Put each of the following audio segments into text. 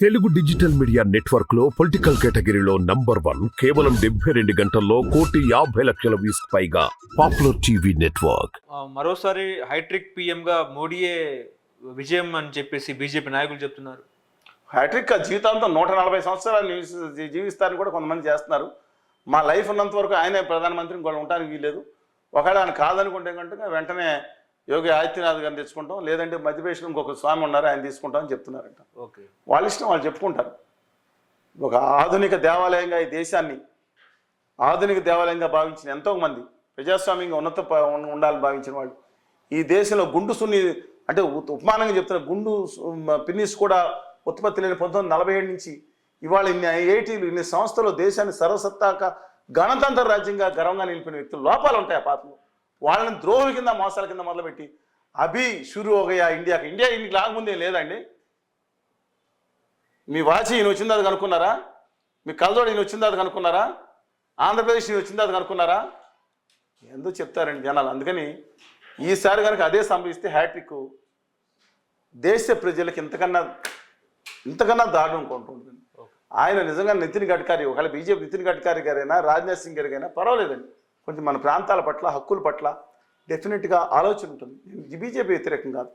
Telugu digital media నెట్వర్క్లో political కేటగిరీలో number one కేవలం డెబ్బై రెండు గంటల్లో కోటి యాభై లక్షల వ్యూస్ పైగా పాపులర్ టీవీ నెట్వర్క్. మరోసారి హైట్రిక్గా మోడీయే విజయం అని చెప్పేసి బీజేపీ నాయకులు చెప్తున్నారు. హ్యాట్రిక్ ఆ జీవితాంతం నూట నలభై సంవత్సరాలు నివసి- జీవిస్తారని కూడా కొంతమంది చేస్తున్నారు. మా లైఫ్ ఉన్నంత వరకు ఆయనే ప్రధానమంత్రి ఇంకోటి ఉండడానికి వీలేదు ఒకవేళ ఆయన కాదనుకుంటే కనుక వెంటనే యోగి ఆదిత్యనాథ్ గారిని తెచ్చుకుంటాం. లేదంటే మధ్యప్రదేశ్లో ఇంకొక స్వామి ఉన్నారు ఆయన తీసుకుంటాం అని చెప్తున్నారంట. ఓకే. వాళ్ళ ఇష్టం వాళ్ళు చెప్పుకుంటారు. ఒక ఆధునిక దేవాలయంగా ఈ దేశాన్ని ఆధునిక దేవాలయంగా భావించిన ఎంతో మంది ప్రజాస్వామ్యంగా ఉన్నత ఉండాలని భావించిన వాళ్ళు ఈ దేశంలో గుండు సున్ని అంటే ఉపమానంగా చెప్తున్న గుండు పిన్నిస్ కూడా ఉత్పత్తి లేని పంతొమ్మిది నలభై ఏడు నుంచి ఇవాళ ఇన్ని ఏటీలు ఇన్ని సంస్థలు దేశాన్ని సర్వసత్తాక గణతంత్ర రాజ్యంగా గర్వంగా నిలిపిన వ్యక్తులు లోపాలు ఉంటాయి ఆ పాత్రలో వాళ్ళని ద్రోహుల కింద మోసాల కింద మొదలుపెట్టి అభి షురు ఒకయా ఇండియాకి. ఇండియా ఇంటికి లాగముందే లేదండి? మీ వాచి ఈయన వచ్చింది అది కనుక్కున్నారా? మీ కలదోడు ఈయన వచ్చింది అది కనుక్కున్నారా? ఆంధ్రప్రదేశ్ ఈయన వచ్చింది అది కనుక్కున్నారా? ఎందుకు చెప్తారండి జనాలు. అందుకని ఈసారి కనుక అదే సంభవిస్తే హ్యాట్రిక్ దేశ ప్రజలకు ఇంతకన్నా ఇంతకన్నా దారుణం కొంటుంది ఆయన నిజంగా నితిన్ గడ్కరీ ఒకవేళ బీజేపీ నితిన్ గడ్కరీ గారైనా రాజ్నాథ్ సింగ్ గారికైనా పర్వాలేదండి. కొంచెం మన ప్రాంతాల పట్ల హక్కుల పట్ల డెఫినెట్గా ఆలోచన ఉంటుంది. నేను బీజేపీ వ్యతిరేకం కాదు.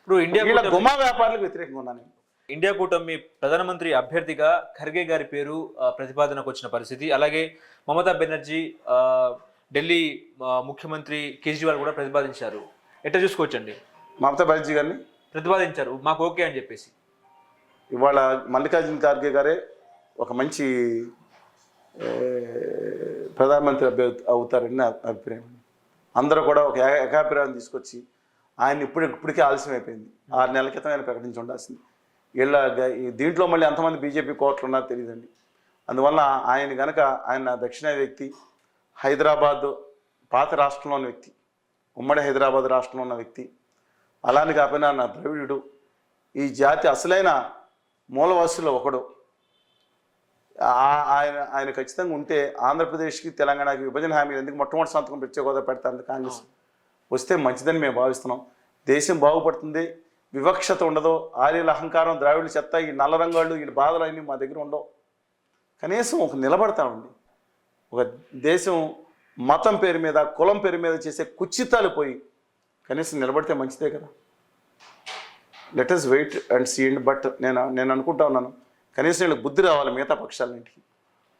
ఇప్పుడు ఇండియా గుమా వ్యాపారులకు వ్యతిరేకంగా ఉన్నాను నేను. ఇండియా కూటమి ప్రధానమంత్రి అభ్యర్థిగా ఖర్గే గారి పేరు ప్రతిపాదనకు వచ్చిన పరిస్థితి. అలాగే మమతా బెనర్జీ ఢిల్లీ ముఖ్యమంత్రి కేజ్రీవాల్ కూడా ప్రతిపాదించారు. ఎట్లా చూసుకోవచ్చండి? మమతా బెనర్జీ గారిని? ప్రతిపాదించారు. మాకు ఓకే అని చెప్పేసి. ఇవాళ మల్లికార్జున ఖార్గే గారే ఒక మంచి ప్రధానమంత్రి అభ్యర్థి అవుతారని నా అభిప్రాయం. అందరూ కూడా ఒక ఏకాభిప్రాయం తీసుకొచ్చి ఆయన ఇప్పుడు ఇప్పటికే ఆలస్యం అయిపోయింది ఆరు నెలల క్రితం ఆయన ప్రకటించి ఉండాల్సింది వీళ్ళ ఈ దీంట్లో మళ్ళీ ఎంతమంది బీజేపీ కోట్లు ఉన్నారో తెలియదండి అందువల్ల ఆయన గనక ఆయన దక్షిణ వ్యక్తి హైదరాబాద్ పాత రాష్ట్రంలో ఉన్న వ్యక్తి ఉమ్మడి హైదరాబాద్ రాష్ట్రంలో ఉన్న వ్యక్తి అలానే కాకపోయినా నా ద్రవిడుడు ఈ జాతి అసలైన మూలవాసుల్లో ఒకడు. ఆయన ఆయన ఖచ్చితంగా ఉంటే ఆంధ్రప్రదేశ్కి తెలంగాణకి విభజన హామీ ఎందుకు మొట్టమొదటి సంతకం ప్రత్యేక హోదా పెడతారు కాంగ్రెస్. వస్తే మంచిదని మేము భావిస్తున్నాం. దేశం బాగుపడుతుంది. వివక్షత ఉండదు. ఆర్యుల అహంకారం ద్రావిడుల చెత్త ఈ నల్ల రంగాళ్ళు ఈ బాధలు అన్నీ మా దగ్గర ఉండవు. కనీసం ఒక నిలబడతామండి ఒక దేశం మతం పేరు మీద కులం పేరు మీద చేసే కుచితాలు పోయి కనీసం నిలబడితే మంచిదే కదా. లెట్ అస్ వెయిట్ అండ్ సీండ్ బట్ నేను నేను అనుకుంటా ఉన్నాను. కనీసం వీళ్ళకి బుద్ధి రావాలి మిగతా పక్షాలన్నింటికి.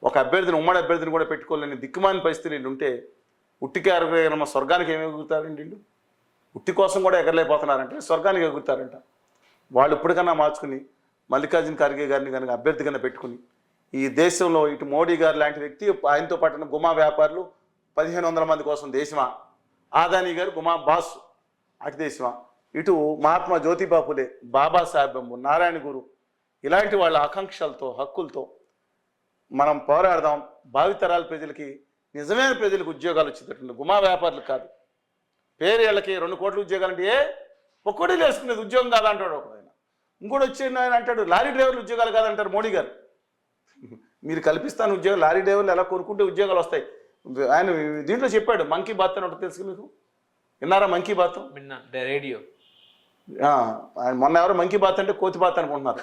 ఒక అభ్యర్థిని ఉమ్మడి అభ్యర్థిని కూడా పెట్టుకోలేని దిక్కుమాని పరిస్థితి వీళ్ళు ఉంటే ఉట్టికి ఎగరగలమ స్వర్గానికి ఏమి ఎగురుతారండి వీళ్ళు? ఉట్టి కోసం కూడా ఎగరలేకపోతున్నారంటే స్వర్గానికి ఎగురుతారంట. వాళ్ళు ఇప్పటికన్నా మార్చుకుని మల్లికార్జున ఖర్గే గారిని కనుక అభ్యర్థి కన్నా పెట్టుకుని ఈ దేశంలో ఇటు మోడీ గారు లాంటి వ్యక్తి ఆయనతో పాటున్న గుమా వ్యాపారులు పదిహేను వందల మంది కోసం దేశమా? ఆదాని గారు గుమా బాస్ అటు దేశమా? ఇటు మహాత్మా జ్యోతిబాపులే బాబాసాహెబ్ నారాయణ గురు ఇలాంటి వాళ్ళ ఆకాంక్షలతో హక్కులతో మనం పోరాడదాం. భావితరాల ప్రజలకి నిజమైన ప్రజలకు ఉద్యోగాలు వచ్చేటట్టు గుమా వ్యాపారులకు కాదు. పేరు వీళ్ళకి రెండు కోట్ల ఉద్యోగాలు అంటే ఏ? ఒక్కడే వేసుకునేది ఉద్యోగం కాదంటాడు ఒక ఆయన ఇంకోటి వచ్చి ఆయన అంటాడు? లారీ డ్రైవర్లు ఉద్యోగాలు కాదంటారు మోడీ గారు. మీరు కల్పిస్తాను ఉద్యోగం లారీ డ్రైవర్లు ఎలా కొనుక్కుంటే ఉద్యోగాలు వస్తాయి. ఆయన దీంట్లో చెప్పాడు మంకీ బాత్ అని ఒకటి తెలుసు మీకు? విన్నారా మంకీ బాత్? రేడియో. ఆయన మొన్న ఎవరో మంకీ బాత్ అంటే కోతి బాత్ అనుకుంటున్నారు.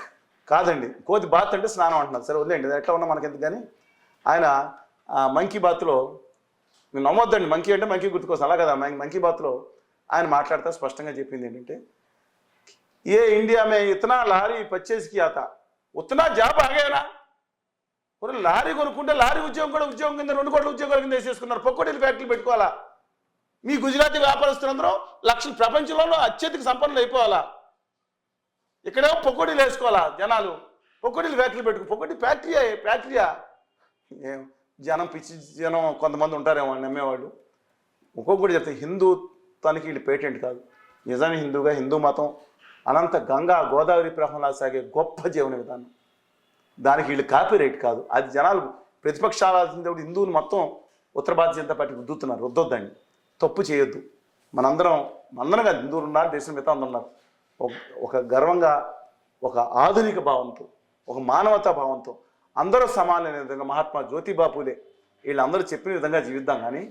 కాదండి. కోతి బాత్ అంటే స్నానం అంటున్నారు. సరే వదిలేండి ఎట్లా ఉన్నా మనకెందుకు కానీ ఆయన మంకీ బాత్లో మీరు నమ్మొద్దండి. మంకీ అంటే మంకీ గుర్తుకోసం అలా కదా మంకీ బాత్లో ఆయన మాట్లాడతా స్పష్టంగా చెప్పింది ఏంటంటే ఏ ఇండియా మే ఇతనా లారీ పర్చేజ్ ఆత ఉత్తనా జాబ్ ఆగేనా ఒరే లారీ కొనుక్కుంటే లారీ ఉద్యోగం కూడా ఉద్యోగం కింద రెండు కోట్ల ఉద్యోగాల కింద వేసేసుకున్నారు. పొక్కోటీలు ఫ్యాక్టరీలు పెట్టుకోవాలా? మీ గుజరాతీ వ్యాపారస్తులందరూ లక్షల ప్రపంచంలో అత్యధిక సంపన్నులు అయిపోవాలా? ఇక్కడేమో పొక్కడీలు వేసుకోవాలా జనాలు? పొక్కడీలు ఫ్యాక్టరీ పెట్టుకో. పొక్కటి ఫ్యాక్టరీయా ఫ్యాక్టరీయా ఏం జనం పిచ్చి జనం కొంతమంది ఉంటారేమో నమ్మేవాళ్ళు. ఒక్కొక్కటి చెప్తే తనకి వీళ్ళు పేటెంట్ కాదు. నిజమే హిందూగా హిందూ మతం. అనంత గంగా గోదావరి ప్రవాహంలా సాగే గొప్ప జీవన విధానం. దానికి వీళ్ళు కాపీ రైట్ కాదు. అది జనాలు ప్రతిపక్షాలు ఆలోచించేప్పుడు హిందువులు మొత్తం ఉత్తర భారతీయ జనతా పార్టీ రుద్దుతున్నారు రుద్దొద్దండి తప్పు చేయొద్దు. మనందరం మనందరం కాదు హిందువులు ఉన్నారు దేశం మిగతా ఉన్నారు. ఒక- గర్వంగా ఒక ఆధునిక భావంతో ఒక మానవతా భావంతో అందరూ సమానమైన విధంగా మహాత్మా జ్యోతిబా పూలే వీళ్ళందరూ చెప్పిన విధంగా జీవిద్దాం కానీ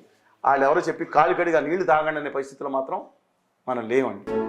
వాళ్ళు ఎవరో చెప్పి కాలు కడిగా నీళ్ళు తాగండి అనే పరిస్థితుల్లో మాత్రం మనం లేవండి.